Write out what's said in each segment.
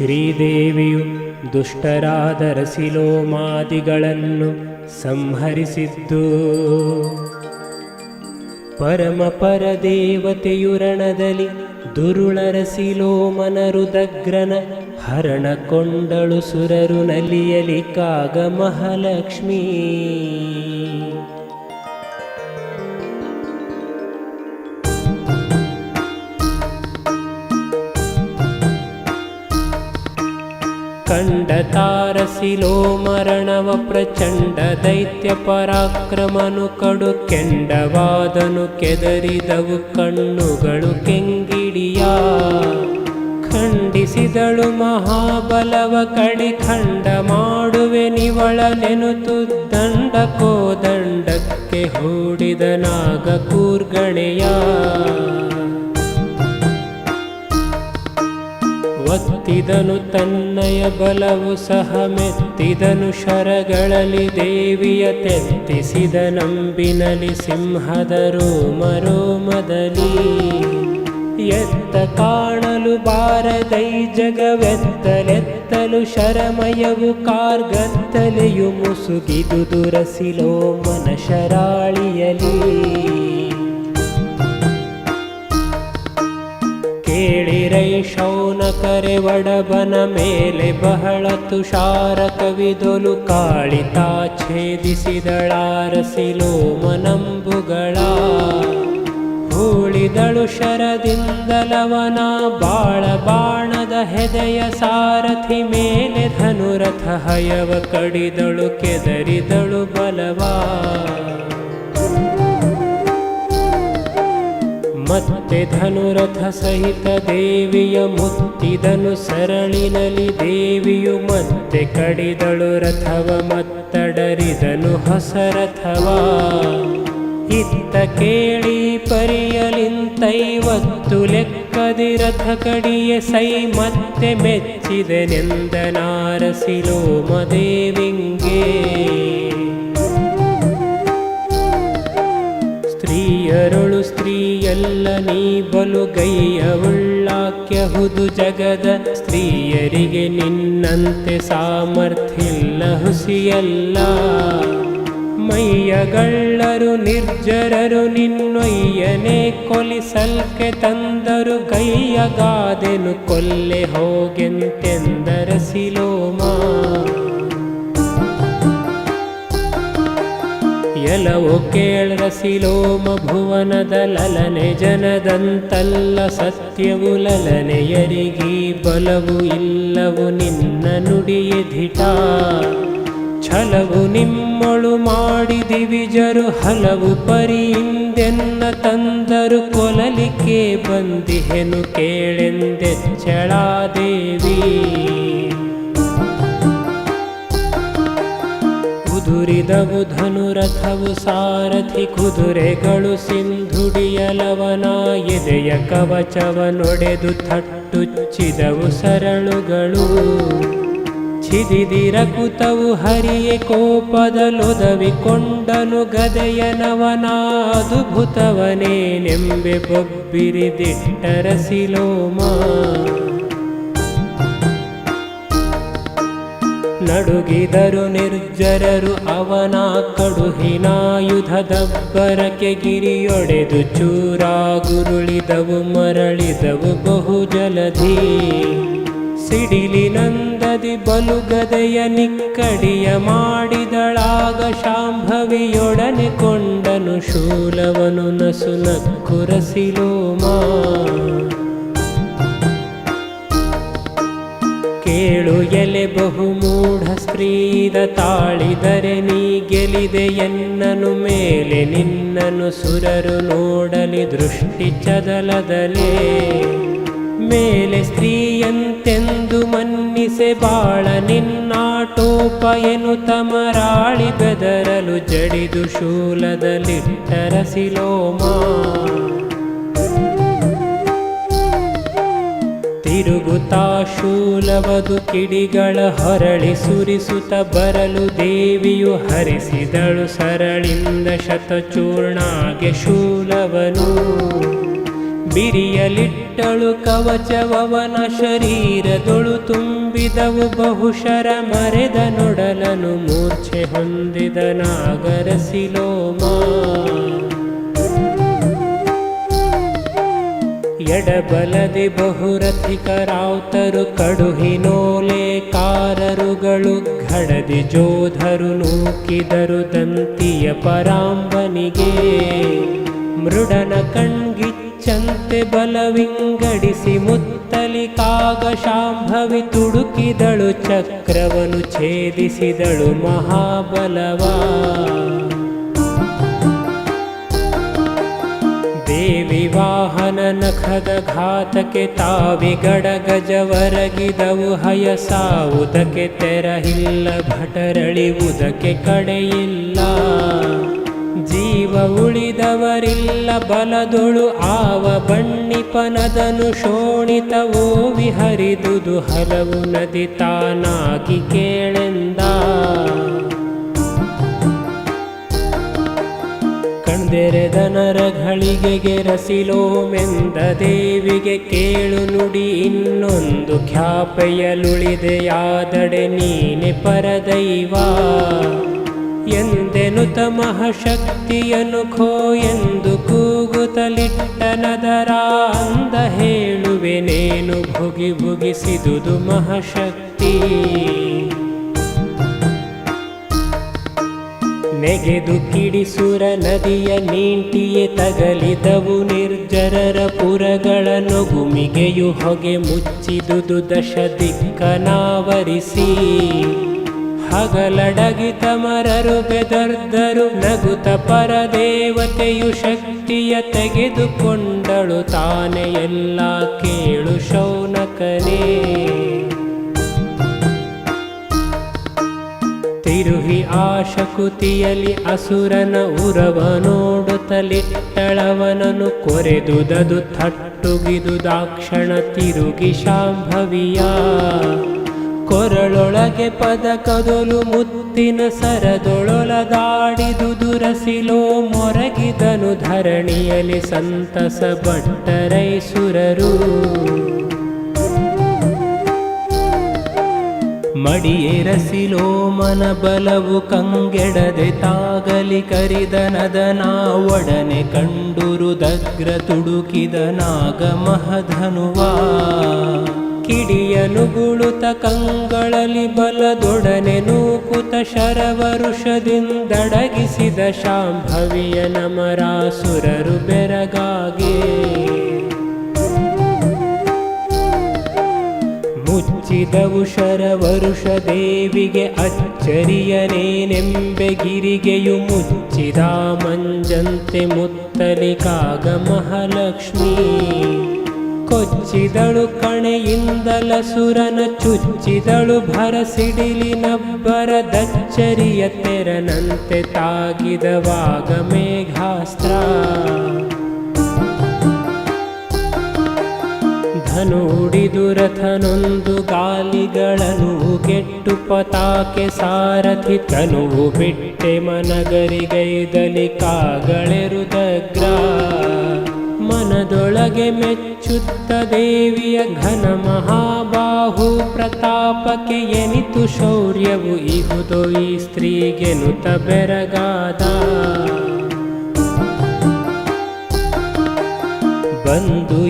ಶ್ರೀದೇವಿಯು ದುಷ್ಟರಾದ ರಸಿಲೋಮಾದಿಗಳನ್ನು ಸಂಹರಿಸಿದ್ದು. ಪರಮ ಪರದೇವತೆಯುರಣದಲ್ಲಿ ದುರುಳರಸಿಲೋಮನ ರುದಗ್ರನ ಹರಣಕೊಂಡಳು ಸುರರು ನಲಿಯಲಿ ಕಾಗ ಮಹಾಲಕ್ಷ್ಮೀ ತಾರಸಿಲೋ ಮರಣವ ಪ್ರಚಂಡ ದೈತ್ಯ ಪರಾಕ್ರಮನು ಕಡು ಕೆಂಡವಾದನು ಕೆದರಿದವು ಕಣ್ಣುಗಳು ಕೆಂಗಿಡಿಯ. ಖಂಡಿಸಿದಳು ಮಹಾಬಲವ ಕಡಿ ಖಂಡ ಮಾಡುವೆ ನಿವಳ ನೆನುತು ದಂಡ ಕೋದಂಡಕ್ಕೆ ಹೂಡಿದ ನಾಗ ಒತ್ತಿದನು ತನ್ನಯ ಬಲವು ಸಹ ಮೆತ್ತಿದನು ಶರಗಳಲ್ಲಿ ದೇವಿಯ ತೆತ್ತಿಸಿದ ನಂಬಿನಲಿ ಸಿಂಹದ ರೋಮರೋಮದಲಿ ಎತ್ತ ಕಾಣಲು ಬಾರದೈ ಜಗವೆತ್ತಲೆತ್ತಲು ಶರಮಯವು ಕಾರ್ಗತ್ತಲೆಯು ಮುಸುಗಿದು ದುರಸಿಲೋ ಮನ ಕೇಳಿರೈ ಶೌನಕರೆ ಒಡಬನ ಮೇಲೆ ಬಹಳ ತುಷಾರ ಕವಿದೊಲು ಕಾಳಿತಾ ಛೇದಿಸಿದಳಾರಸಿಲೋ ಮನಂಬುಗಳ ಹೂಳಿದಳು ಶರದಿಂದಲವನ ಬಾಳ ಬಾಣದ ಹೆದೆಯ ಸಾರಥಿ ಮೇಲೆ ಧನುರಥ ಹಯವ ಕಡಿದಳು ಕೆದರಿದಳು ಬಲವಾ. ಮತ್ತೆ ಧನುರಥ ಸಹಿತ ದೇವಿಯ ಮುತ್ತಿದನು ಸರಳಿನಲಿ ದೇವಿಯು ಮತ್ತೆ ಕಡಿದಳು ರಥವ ಮತ್ತಡರಿದನು ಹೊಸ ರಥವ ಇತ್ತ ಕೇಳಿ ಪರಿಯಲಿಂತೈವತ್ತು ಲೆಕ್ಕದಿ ರಥ ಕಡಿಯ ಸೈ ಮತ್ತೆ ಮೆಚ್ಚಿದೆನೆಂದನಾರಸಿಲೋ ಮದೇವಿಂಗೆ. ಸ್ತ್ರೀಯರೊಳು ಸ್ತ್ರೀಯಲ್ಲ ನೀ ಬಲು ಗೈಯವುಳ್ಳಾಕ್ಯಹುದು ಜಗದ ಸ್ತ್ರೀಯರಿಗೆ ನಿನ್ನಂತೆ ಸಾಮರ್ಥ್ಯಿಲ್ಲ ಹುಸಿಯಲ್ಲ. ಮೈಯಗಳ್ಳರು, ನಿರ್ಜರರು, ನಿನ್ನೊಯ್ಯನೆ ಕೊಲಿಸಲ್ಕೆ ತಂದರು ಗೈಯಗಾದೆನು ಕೊಲ್ಲೆ ಹೋಗೆಂತೆಂದರಸಿಲೋಮಾ ಎಲವು ಕೇಳ್ರಸಿಲೋಮ ಭುವನದ ಲಲನೆ ಜನದಂತಲ್ಲ ಸತ್ಯವು ಎರಿಗಿ ಬಲವು ಇಲ್ಲವು ನಿನ್ನ ನುಡಿಯ ಧಿಟ ಛಲವು ನಿಮ್ಮೊಳು ಮಾಡಿದಿವಿಜರು ಹಲವು ಪರಿಯಿಂದೆನ್ನ ತಂದರು ಕೊಲಲಿಕೆ ಬಂದಿಹೆನು ಕೇಳೆಂದೆಚ್ಚಳಾದೇವಿ. ಕುದುರಿದವು ಧನುರಥವು ಸಾರಥಿ ಕುದುರೆಗಳು ಸಿಂಧುಡಿಯಲವನ ಎದೆಯ ಕವಚವನೊಡೆದು ಥಟ್ಟುಚ್ಚಿದವು ಸರಳುಗಳು. ಚಿದಿದಿರ ಕುತವು ಹರಿಯೆ ಕೋಪದಲೊದವಿಕೊಂಡನು ಗದೆಯನವನ ಅದ್ಭುತವನೇನೆಂಬೆ ಬೊಬ್ಬಿರಿದಿಟ್ಟರಸಿಲೋಮ ನಡುಗಿದರು ನಿರ್ಜರರು ಅವನ ಕಡುಹಿನಾಯುಧದಬ್ಬರಕ್ಕೆ ಗಿರಿಯೊಡೆದು ಚೂರಾಗುರುಳಿದವು, ಮರಳಿದವು ಬಹು ಜಲಧಿ ಸಿಡಿಲಿನಂದದಿ ಬಲುಗದೆಯ ನಿಕ್ಕಡಿಯ ಮಾಡಿದಳಾಗ ಶಾಂಭವಿಯೊಡನೆ ಕೊಂಡನು ಶೂಲವನು ನಸು ಕೇಳು ಎಲೆ ಬಹುಮೂಢ ಸ್ತ್ರೀದ ತಾಳಿದರೆ ನೀ ಗೆಲಿದೆ ಎನ್ನನು ಮೇಲೆ ನಿನ್ನನು ಸುರರು ನೋಡಲಿ ದೃಷ್ಟಿ ಚದಲದಲೇ. ಮೇಲೆ ಸ್ತ್ರೀಯಂತೆಂದು ಮನ್ನಿಸೆ ಬಾಳ ನಿನ್ನಾಟೋಪ ಎನು ತಮರಾಳಿ ಬೆದರಲು ಜಡಿದು ಶೂಲದಲ್ಲಿಟ್ಟರಸಿಲೋಮ. ಶೂಲವದು ಕಿಡಿಗಳ ಹೊರಳಿ ಸುರಿಸುತ್ತ ಬರಲು ದೇವಿಯು ಹರಿಸಿದಳು ಸರಳಿಂದ ಶತಚೂರ್ಣಾಗೆ ಶೂಲವನು. ಬಿರಿಯಲಿಟ್ಟಳು ಕವಚವವನ ಶರೀರದೊಳು ತುಂಬಿದವು ಬಹುಶರ ಮರೆದ ನೊಡಲನು ಮೂರ್ಛೆ ಹೊಂದಿದ ನಾಗರಸಿಲೋಮ. ಎಡಬಲದೆ ಬಹುರಥಿಕರಾವ್ತರು ಕಡುಹಿನೋಲೆಕಾರರುಗಳು ಘಡದಿ ಜೋಧರು ನೂಕಿದರು ದಂತಿಯ ಪರಾಂಬನಿಗೆ. ಮೃಡನ ಕಣ್ಗಿಚ್ಚಂತೆ ಬಲವಿಂಗಡಿಸಿ ಮುತ್ತಲಿ ಕಾಗಶಾಂಭವಿ ತುಡುಕಿದಳು ಚಕ್ರವನು ಛೇದಿಸಿದಳು ಮಹಾಬಲವಾ. ವಾಹನ ನಖದ ಘಾತಕ್ಕೆ ತಾವಿ ಗಡ ಹಯ ಹಯಸಾವುದಕ್ಕೆ ತೆರಹಿಲ್ಲ, ಭಟರಳಿವುದಕ್ಕೆ ಕಡೆಯಿಲ್ಲ. ಜೀವ ಉಳಿದವರಿಲ್ಲ, ಬಲದೊಳು ಆವ ಬಣ್ಣಿಪನದನು ಶೋಣಿತವೋ ವಿಹರಿದುದು ಹಲವು ನದಿ ತಾನಾಗಿ ಕೇಳೆಂದ. ಕಣ್ದೆರೆದ ನರಘಳಿಗೆಗೆ ರಸಿಲೋಮೆಂದ ದೇವಿಗೆ ಕೇಳು ನುಡಿ ಇನ್ನೊಂದು ಖ್ಯಾಪೆಯಲುಳಿದೆಯಾದಡೆ ನೀನೆ ಪರದೈವ. ಎಂದೆನು ಖೋ ಎಂದು ಕೂಗುತ್ತಲಿಟ್ಟ ನದರ ಅಂದ ಹೇಳುವೆನೇನು ಭುಗಿ ಭುಗಿಸಿದುದು ಮಹಾಶಕ್ತಿ. ನೆಗೆದು ಕಿಡಿಸುರ ನದಿಯ ನೀಂಟಿಯೇ ತಗಲಿದವು ನಿರ್ಜರರ ಪುರಗಳ ನೊಗುಮಿಗೆಯು ಹೊಗೆ ಮುಚ್ಚಿದುದು ದಶ ದಿಕ್ಕನಾವರಿಸಿ. ಹಗಲಡಗಿ ಮರರು ಬೆದರ್ದರು ನಗುತ ಪರದೇವತೆಯು ಶಕ್ತಿಯ ತೆಗೆದುಕೊಂಡಳು ತಾನೆ ಎಲ್ಲ ಕೇಳು ಶೌನಕನೇ. ತಿರುಹಿ ಆಶಕುತಿಯಲಿ ಅಸುರನ ಉರವ ನೋಡುತ್ತಲಿಟ್ಟಳವನನು ಕೊರೆದುದದು ಥಟ್ಟುಗಿದು ದಾಕ್ಷಣ ತಿರುಗಿ ಶಾಂಭವಿಯ. ಕೊರಳೊಳಗೆ ಪದ ಕದಲು ಮುತ್ತಿನ ಸರದೊಳೊಳದಾಡಿದು ದುರಸಿಲೋ ಮೊರಗಿದನು ಧರಣಿಯಲಿ ಸಂತಸ ಭಟ್ಟರೈಸುರರು. ಮಡಿಯೇರಸಿಲೋ ಮನ ಬಲವು ಕಂಗೆಡದೆ ತಾಗಲಿ ಕರಿದನದನ ಒಡನೆ ಕಂಡುರುದಗ್ರ ತುಡುಕಿದ ನಾಗ ಮಹಧನುವಾ ಕಿಡಿಯನು ಗುಳುತ ಕಂಗಳಲಿ ಬಲದೊಡನೆ ನೂಕುತ ಶರವರುಷದಿಂದಡಗಿಸಿದ ಶಾಂಭವಿಯ ನಮರಾಸುರರು ಬೆರಗಾಗೆ. ಮುಚ್ಚಿದವು ಶರವರುಷ ದೇವಿಗೆ ಅಚ್ಚರಿಯನೇನೆಂಬೆಗಿರಿಗೆಯು ಮುಚ್ಚಿದ ಮಂಜಂತೆ ಮುತ್ತಲಿ ಕಾಗ ಮಹಾಲಕ್ಷ್ಮೀ. ಕೊಚ್ಚಿದಳು ಕಣೆಯಿಂದಲ ಸುರನ ಚುಚ್ಚಿದಳು ಭರಸಿಡಿಲಿನಬ್ಬರ ದಚ್ಚರಿಯ ತೆರನಂತೆ ತಾಗಿದವಾಗ ಮೇಘಾಸ್ತ್ರ ಧನುಡಿದು ರಥನೊಂದು ಗಾಲಿಗಳನ್ನು ಕೆಟ್ಟು ಪತಾಕೆ ಸಾರಥಿ ತನುವು ಬಿಟ್ಟೆ ಮನಗರಿಗೈದಲಿ ಕಾಗಳೆರುದಗ್ರ. ಮನದೊಳಗೆ ಮೆಚ್ಚುತ್ತ ದೇವಿಯ ಘನ ಮಹಾಬಾಹು ಪ್ರತಾಪಕ್ಕೆ ಎನಿತು ಶೌರ್ಯವು ಇಹುದೋ ಈ ಸ್ತ್ರೀಗೆನುತ ಬೆರಗಾದ. ಬಂದು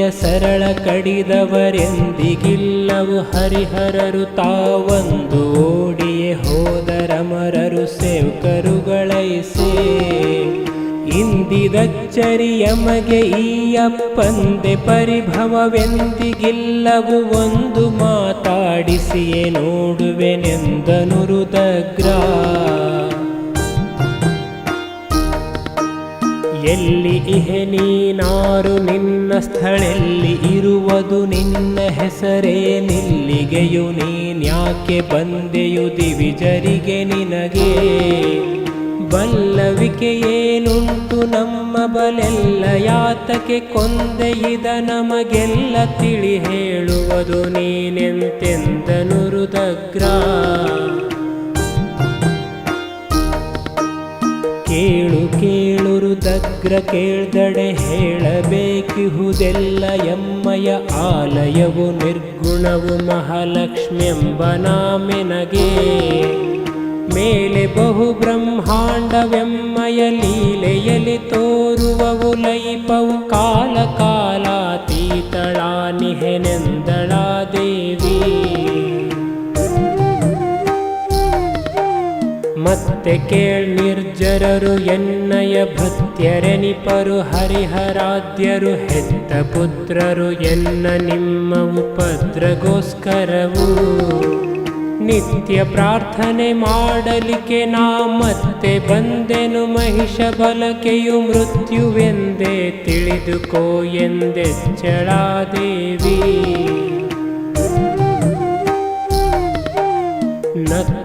ಎಮ್ಮಯ ಸರಳ ಕಡಿದವರೆಂದಿಗಿಲ್ಲವು ಹರಿಹರರು ತಾವಂದು ಓಡಿಯೇ ಹೋದರಮರರು ಸೇವಕರುಗಳೈಸೆ ಇಂದಿದಚ್ಚರಿ ಯಮಗೆ ಈ ಅಪ್ಪಂದೆ ಪರಿಭವವೆಂದಿಗಿಲ್ಲವು ಒಂದು ಮಾತಾಡಿಸಿಯೇ ನೋಡುವೆನೆಂದನು ಎಲ್ಲಿ ಇಹೆ ನೀನಾರು ನಿನ್ನ ಸ್ಥಳೆಲ್ಲಿ ಇರುವುದು ನಿನ್ನ ಹೆಸರೇ. ನಿಲ್ಲಿಗೆಯು ನೀನ್ಯಾಕೆ ಬಂದೆಯು ದಿವಿಜರಿಗೆ ನಿನಗೆ. ಬಲ್ಲವಿಕೆ ಏನುಂಟು ನಮ್ಮ ಬಲೆಲ್ಲ, ಯಾತಕ್ಕೆ ಕೊಂದೆಯಿದ ನಮಗೆಲ್ಲ ತಿಳಿ ಹೇಳುವುದು ನೀನೆಂತೆಂದನು ರುದಗ್ರ ಕೇಳು ರುದಗ್ರ ಕೇಳ್ದಡೆ ಹೇಳಬೇಕಿಹುದೆಲ್ಲ ಎಮ್ಮಯ ಆಲಯವು ನಿರ್ಗುಣವು ಮಹಾಲಕ್ಷ್ಮಿಯೆಂಬ ನಾಮೆನಗೆ ಮೇಲೆ ಬಹು ಬ್ರಹ್ಮಾಂಡವೆಮ್ಮಯ ಲೀಲೆಯಲಿ ತೋರುವವು ಲೈಪವು ಕಾಲ ಕಾಲಾತೀತಳಾ ನಿಹೆನೆಂದಳಾ ದೇವಿ. ಮತ್ತೆ ಕೇಳ್ ನಿರ್ಜರರು ಎನ್ನಯ ಭತ್ಯರೆನಿಪರು ಹರಿಹರಾಧ್ಯರು ಹೆತ್ತ ಪುತ್ರರು ಎನ್ನ ನಿಮ್ಮ ಉಪದ್ರಗೋಸ್ಕರವು. ನಿತ್ಯ ಪ್ರಾರ್ಥನೆ ಮಾಡಲಿಕ್ಕೆ ನಾ ಮತ್ತೆ ಬಂದೆನು ಮಹಿಷ ಬಲಕೆಯು ಮೃತ್ಯುವೆಂದೇ ತಿಳಿದುಕೋ ಎಂದೆಚ್ಚಳಾದೇವಿ.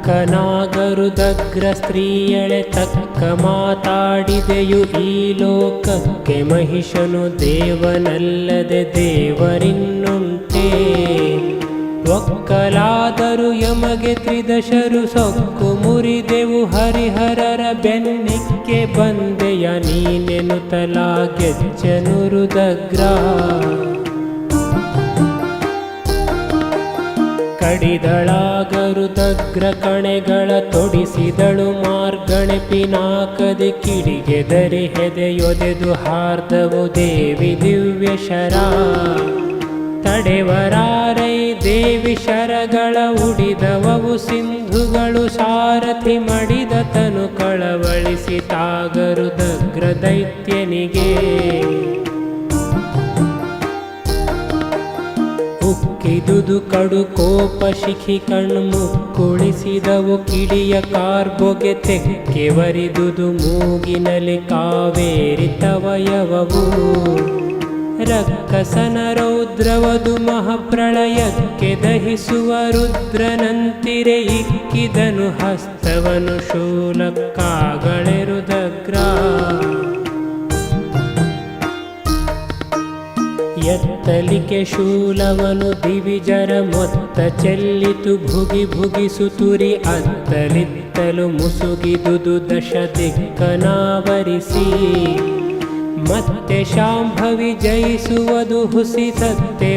ನಕ್ಕನಾಗರುದಗ್ರ ಸ್ತ್ರೀಯಳೆ ತಕ್ಕ ಮಾತಾಡಿದೆಯು ಈ ಲೋಕಕ್ಕೆ ಮಹಿಷನು ದೇವನಲ್ಲದೆ ದೇವರಿನ್ನುಂಟೇ. ಒಕ್ಕಲಾದರು ಯಮಗೆ ತ್ರಿದಶರು ಸೊಕ್ಕು ಮುರಿದೆವು ಹರಿಹರರ ಬೆನ್ನಿಕ್ಕೆ ಬಂದೆಯ ನೀನೆನುತಲಾ ಗೆಜ್ಜನು ರುದಗ್ರ ಕಡಿದಳಾಗರುದಗ್ರ ಕಣೆಗಳ ತೊಡಿಸಿದಳು ಮಾರ್ಗಣೆ ಪಿನಾಕದೆ ಕಿಡಿಗೆ ದರಿ ಹೆದೆಯೊದೆದು ಹಾರ್ದವು ದೇವಿ ದಿವ್ಯ ಶರ. ತಡೆವರಾರೈ ದೇವಿ ಶರಗಳ ಉಡಿದವವು ಸಿಂಧುಗಳು ಸಾರಥಿ ಮಡಿದ ತನು ಕಳವಳಿಸಿ ತಾಗರುದಗ್ರ ದೈತ್ಯನಿಗೆ ಉಕ್ಕಿದುದು ಕಡು ಕೋಪ ಶಿಖಿ ಕಣ್ಮುಕ್ಕುಳಿಸಿದವು ಕಿಡಿಯ ಕಾರ್ಬೊಗೆ ತೆಕ್ಕೆ ಮೂಗಿನಲ್ಲಿ ಕಾವೇರಿ ತವಯವವು. ರಕ್ಕಸನ ರೌದ್ರವದು ಮಹಾಪ್ರಳಯಕ್ಕೆ ದಹಿಸುವ ರುದ್ರನಂತಿರೆ ಇಕ್ಕಿದನು ಹಸ್ತವನು ಶೂಲಕ್ಕಾಗಳೆರುದಗ್ರ. ಎತ್ತಲಿಕೆ ಶೂಲವನು ದಿವಿಜರ ಮೊತ್ತ ಚೆಲ್ಲಿತು ಭುಗಿ ಭುಗಿಸುತುರಿ ಅತ್ತಲಿತ್ತಲು ಮುಸುಗಿದುದು ದಶ ದಿಕ್ಕನಾವರಿಸಿ. ಮತ್ತೆ ಶಾಂಭವಿ ಜಯಿಸುವುದು ಹುಸಿ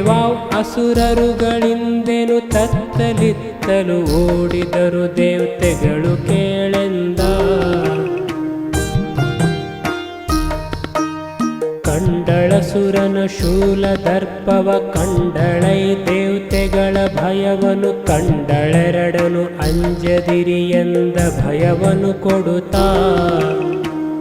ವಾವ್ ಅಸುರರುಗಳಿಂದೆನು ತತ್ತಲಿತ್ತಲು ಓಡಿದರು ದೇವತೆಗಳು ಕೇಳೆಂದ ಶೂಲ ದರ್ಪವ ಕಂಡಳೈ ದೇವತೆಗಳ ಭಯವನು ಕಂಡಳೆರಡನು ಅಂಜದಿರಿ ಎಂದ ಭಯವನು ಕೊಡುತ್ತಾ.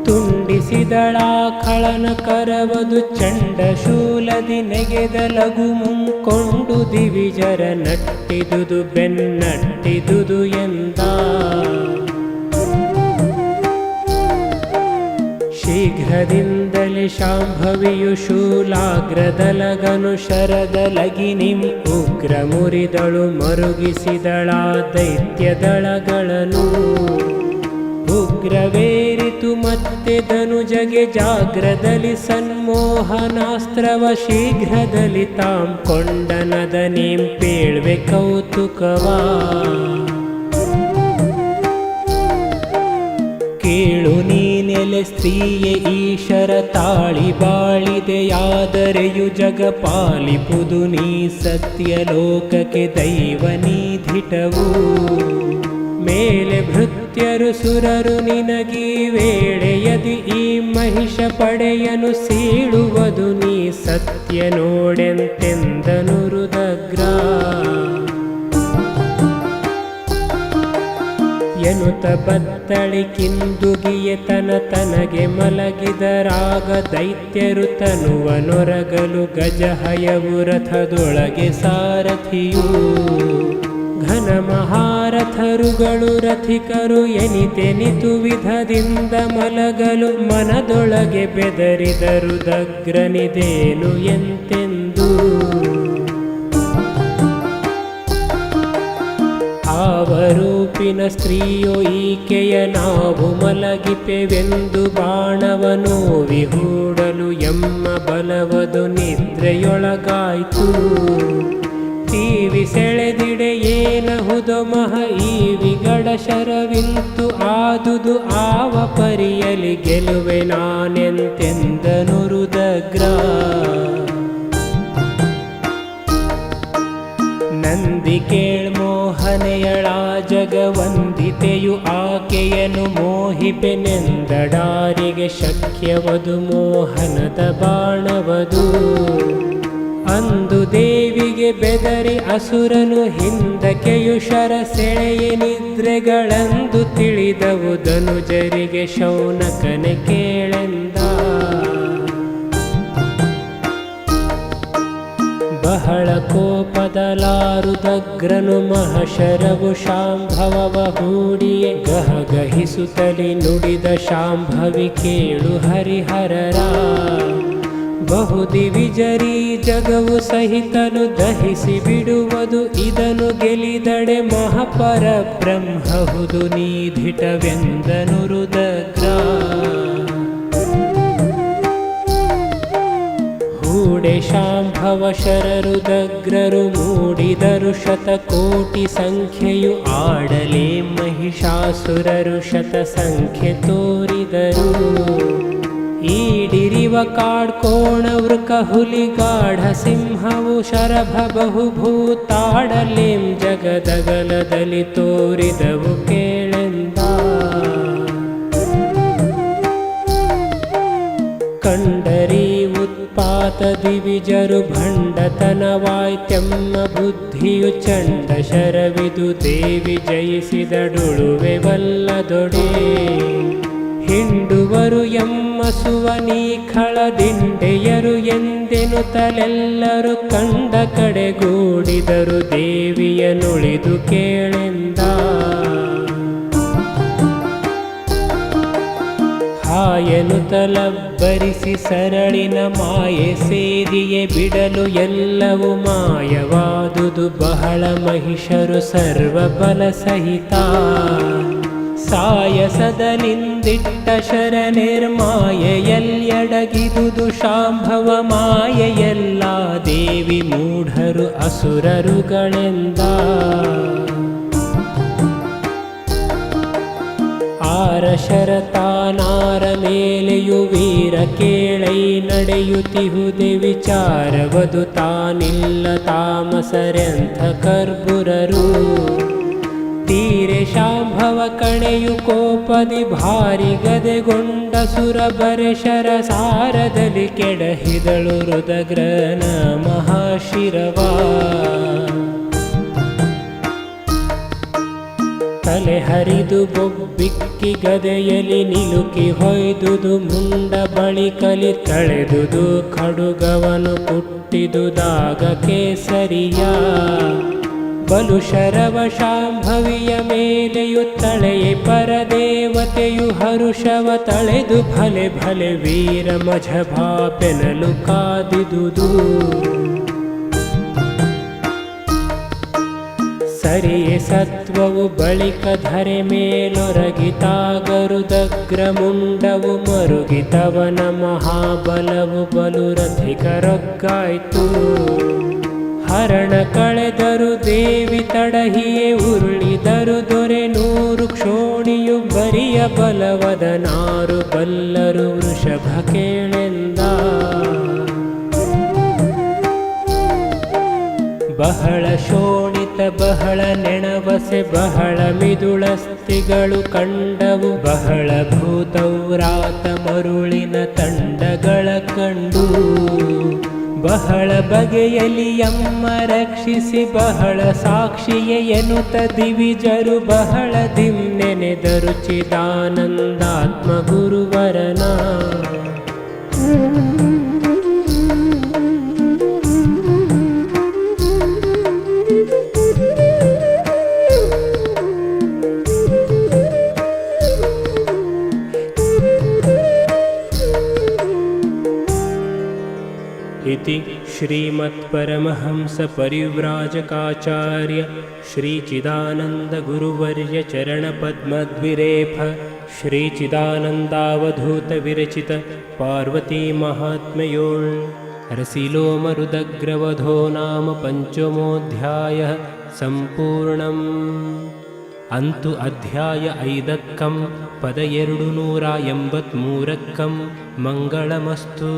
ತುಂಡಿಸಿದಳ ಖಳನ ಕರವದು ಚಂಡ ಶೂಲದಿ ನೆಗೆದ ಲಘು ಮುಂಕೊಂಡು ದಿವಿಜರ ನಟ್ಟಿದುದು ಬೆನ್ನಟ್ಟಿದುದು ಎಂದ. ಶೀಘ್ರದಿಂದಲೇ ಶಾಂಭವಿಯು ಶೂಲಾಗ್ರದಲಗನು ಶರದಲಗಿನಿಂ ಉಗ್ರ ಮುರಿದಳು ಮರುಗಿಸಿದಳ ದೈತ್ಯದಳಗಳನು ಉಗ್ರವೇರಿತು ಮತ್ತೆ ಧನುಜಗೆ ಜಾಗ್ರದಲ್ಲಿ ಸನ್ಮೋಹನಾಸ್ತ್ರವ ಶೀಘ್ರದಲ್ಲಿ ತಾಂ ಕೊಂಡನದ ಪೇಳ್ವೆ ಕೌತುಕವಾ. ಕೇಳು ನೀನೆಲೆ ಸ್ತ್ರೀಯೇ ಈಶರ ತಾಳಿ ಬಾಳಿದೆಯಾದರೆಯು ಜಗ ಪಾಲಿಪುದು ನೀ ಸತ್ಯ ಲೋಕಕ್ಕೆ ದೈವ ನೀಧಿಟವು ಮೇಲೆ ಭೃತ್ಯರು ಸುರರು ನಿನಗೀ ವೇಳೆಯದಿ ಈ ಮಹಿಷ ಪಡೆಯನು ಸೀಳುವುದು ನೀ ಸತ್ಯ ನೋಡೆಂತೆಂದನು ರುದಗ್ರ ಎನುತ ಬತ್ತಳಿ ಕಿಂದುಗಿಯೆ ತನ ತನಗೆ ಮಲಗಿದರಾಗ ದೈತ್ಯರು ತನುವ ನೊರಗಲು ಗಜಹಯವು ರಥದೊಳಗೆ ಸಾರಥಿಯೂ. ಘನ ಮಹಾರಥರುಗಳು ರಥಿಕರು ಎನಿತೆನಿತು ವಿಧದಿಂದ ಮಲಗಲು ಮನದೊಳಗೆ ಬೆದರಿದರು ದಗ್ರನಿದೇನು ಎಂತೆಂದು ಆವರೂಪಿನ ಸ್ತ್ರೀಯೋ ಈಕೆಯ ನಾವು ಮಲಗಿಪೆವೆಂದು ಬಾಣವನು ವಿಹೂಡಲು ಎಮ್ಮ ಬಲವದು ನಿದ್ರೆಯೊಳಗಾಯ್ತು. ತೀವಿ ಸೆಳೆದಿಡೆ ಏನಹುದು ಮಹ ಈ ವಿಗಡ ಶರವಿಂತು ಆದುದು ಆವ ಪರಿಯಲಿ ಗೆಲುವೆ ನಾನೆಂತೆಂದನುರುದಗ್ರ ನಂದಿ ಕೇಳ್ಮೋಹನೆಯಳ ಜಗವಂದಿತೆಯು ಆಕೆಯನು ಮೋಹಿಪೆನೆಂದಡಾರಿಗೆ ಶಕ್ಯವದು ಮೋಹನದ ಬಾಣವದು. ಅಂದು ದೇವಿಗೆ ಬೆದರಿ ಅಸುರನು ಹಿಂದಕೆಯು ಸೆಳೆಯ ನಿದ್ರೆಗಳಂದು ತಿಳಿದವು ಧನುಜರಿಗೆ ಶೌನಕನೆ ಕೇಳೆಂದ. ಬಹಳ ಕೋಪದಲಾರುದಗ್ರನು ಮಹಶರವು ಶಾಂಭವವ ಹೂಡಿಯೇ ಗಹಗಹಿಸುತ್ತಲಿ ನುಡಿದ ಶಾಂಭವಿ ಕೇಳು ಹರಿಹರರ. ಬಹುದಿವಿಜರಿ ಜಗವು ಸಹಿತನು ದಹಿಸಿ ಬಿಡುವುದು ಇದನು ಗೆಲಿದಡೆ ಮಹಾಪರ ಬ್ರಹ್ಮಹುದು ನೀಧಿಟವೆಂದನು ರುದಗ್ರ ಹೂಡೆ ಶಾಂಭವ ಶರರುದಗ್ರರು ಮೂಡಿದರು ಶತಕೋಟಿ ಸಂಖ್ಯೆಯು ಆಡಲೇ ಮಹಿಷಾಸುರರು ಶತ ಸಂಖ್ಯೆ ತೋರಿದರು ಈಡಿರಿವ ಕಾಡ್ಕೋಣ ವೃಕ ಹುಲಿಗಾಢ ಸಿಂಹವು ಶರಭ ಬಹುಭೂತಾಡಲೇಂ ಜಗದಗಲದಲ್ಲಿ ತೋರಿದವು ಕೇಳೆಂದ ದಿವಿಜರು ಭಂಡತನವಾಯ್ತೆಮ್ಮ ಬುದ್ಧಿಯು ಚಂಡ ಶರವಿದು ದೇವಿ ಜಯಿಸಿದಡುಳುವೆ ವಲ್ಲದೊಡೆ. ಹಿಂಡುವರು ಎಮ್ಮ ಸುವನಿ ಖಳದಿಂಡೆಯರು ಎಂದೆನು ತಲೆಲ್ಲರೂ ಕಂಡ ಕಡೆಗೂಡಿದರು ದೇವಿಯನುಳಿದು ಕೇಳೆಂದ. ಹಾಯನು ತಲಬ್ಬರಿಸಿ ಸರಳಿನ ಮಾಯೆ ಸೇದಿಯೇ ಬಿಡಲು ಎಲ್ಲವೂ ಮಾಯವಾದುದು ಬಹಳ ಮಹಿಷರು ಸರ್ವ ಬಲ ಸಹಿತ. ಸಾಯಸದಲಿಂದಿಟ್ಟ ಶರ ನಿರ್ಮಾಯೆಯಲ್ಯಡಗಿದುದು ಶಾಂಭವ ಮಾಯೆಯೆಲ್ಲ ದೇವಿ ಮೂಢರು ಅಸುರರುಗಳೆಂದ. ಆರ ಶರತಾನಾರ ಮೇಲೆಯು ವೀರ ಕೇಳೈ ನಡೆಯುತ್ತಿಹುದೆ ವಿಚಾರವದು ತಾನಿಲ್ಲ ತಾಮಸರೆಂಥ ಕರ್ಬುರರು. ತೀರೆ ಶಾಂಭವ ಕಣೆಯು ಕೋಪದಿ ಭಾರಿ ಗದೆಗೊಂಡ ಸುರ ಬರೆ ಶರ ಸಾರದಲ್ಲಿ ಕೆಡಹಿದಳು ಹೃದಗ್ರನ ಮಹಾಶಿರವಾ. ತಲೆ ಹರಿದು ಬೊಬ್ಬಿಕ್ಕಿ ಗದೆಯಲಿ ನಿಲುಕಿ ಹೊಯ್ದುದು ಮುಂಡ ಬಳಿ ಕಲಿ ತಳೆದುದು ಖಡುಗವನು ಪುಟ್ಟಿದುದಾಗ ಕೇಸರಿಯ. ಬಲು ಶರವ ಶಾಂಭವಿಯ ಮೇಲೆಯು ತಳೆಯೇ ಪರದೇವತೆಯು ಹರುಷವ ತಳೆದು ಭಲೆ ಭಲೆ ವೀರ ಕಾದಿದುದು. ಸರಿಯೆ ಸತ್ವವು ಬಳಿಕ ಧರೆ ಮೇಲೊರಗಿತಾಗರುದಗ್ರ ಮುಂಡವು ಮರುಗಿತವನ ಮಹಾಬಲವು ಬಲು ರಥಿಕರೊಗ್ಗಾಯ್ತು ಹರಣ ಕಳೆದರು ದೇವಿ ತಡಹಿಯೇ ಉರುಳಿದರು ದೊರೆ ನೂರು ಕ್ಷೋಣಿಯು ಬರಿಯ ಬಲವದನಾರು ಬಲ್ಲರು ವೃಷಭ ಕೇಳೆಂದ. ಬಹಳ ಶೋಣಿತ ಬಹಳ ನೆಣವಸೆ, ಬಹಳ ಮಿದುಳಸ್ತಿಗಳು ಕಂಡವು. ಬಹಳ ಭೂತೌರಾತ ಮರುಳಿನ ತಂಡಗಳ ಕಂಡು. ಬಹಳ ಬಗೆಯಲಿ ಅಮ್ಮ ರಕ್ಷಿಸಿ, ಬಹಳ ಸಾಕ್ಷಿಯೇ ಎನ್ನುತ್ತ ದಿವಿಜರು. ಬಹಳ ದಿಮ್ನೆನೆದರು ಚಿದಾನಂದಾತ್ಮ ಗುರುವರನ. इति श्रीमत्परमहंसपरिव्राजकाचार्य श्रीचिदानन्दगुरुवर्य चरणपद्मद्विरेफ श्रीचिदानन्दावधूतविरचित पार्वतीमाहात्म्योळ् रसिलोमरुदग्रवधो नाम पञ्चमोऽध्यायः सम्पूर्णम् ಅಂತು ಅಧ್ಯಾಯ ಐದಕ್ಕಂ ಪದ ಎರಡು ನೂರ ಎಂಬತ್ಮೂರಕ್ಕಂ ಮಂಗಳಮಸ್ತು